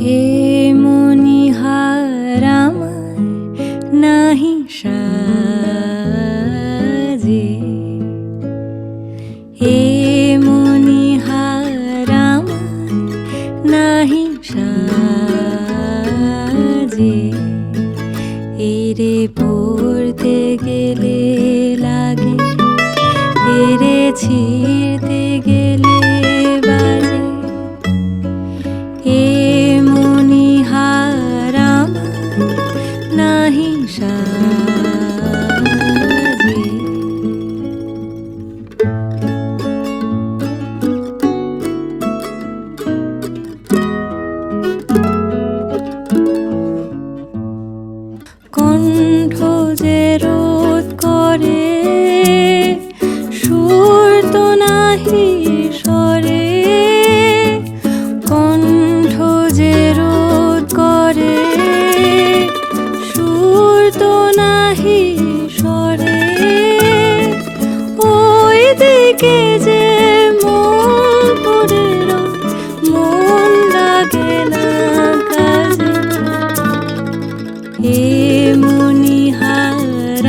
হে মনিহার আমার নাহি সাজে। হে মনিহার আমার নাহি সাজে। এরে পড়তে গেলে লাগে, হেরেছি 山。লাগে যে মন ভরে মন লাগে না কাজে। হে মনিহার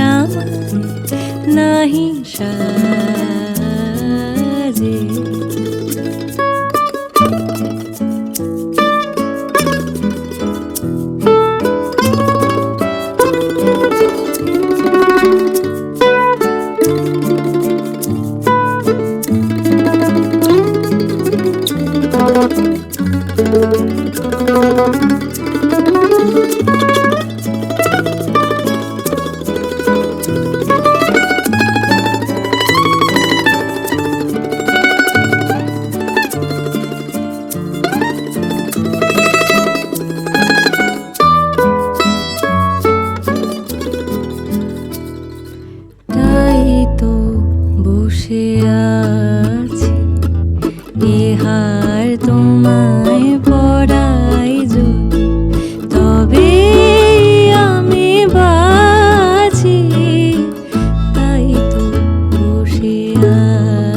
নাহি সা বসে love.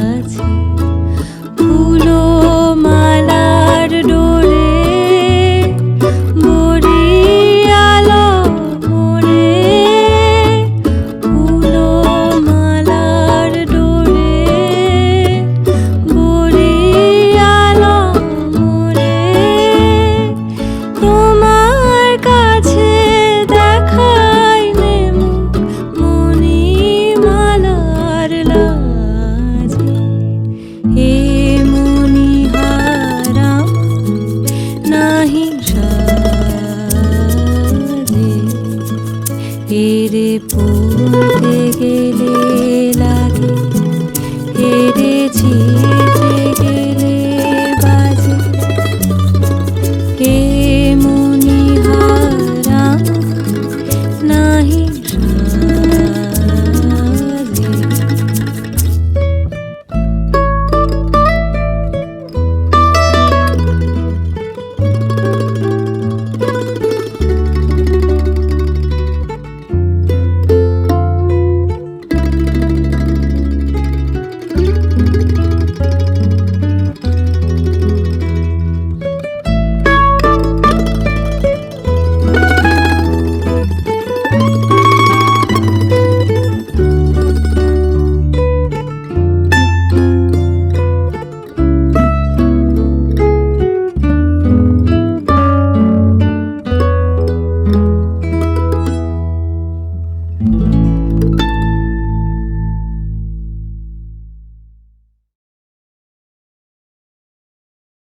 হেরে পড়তে গেলে লাগে হেরেছি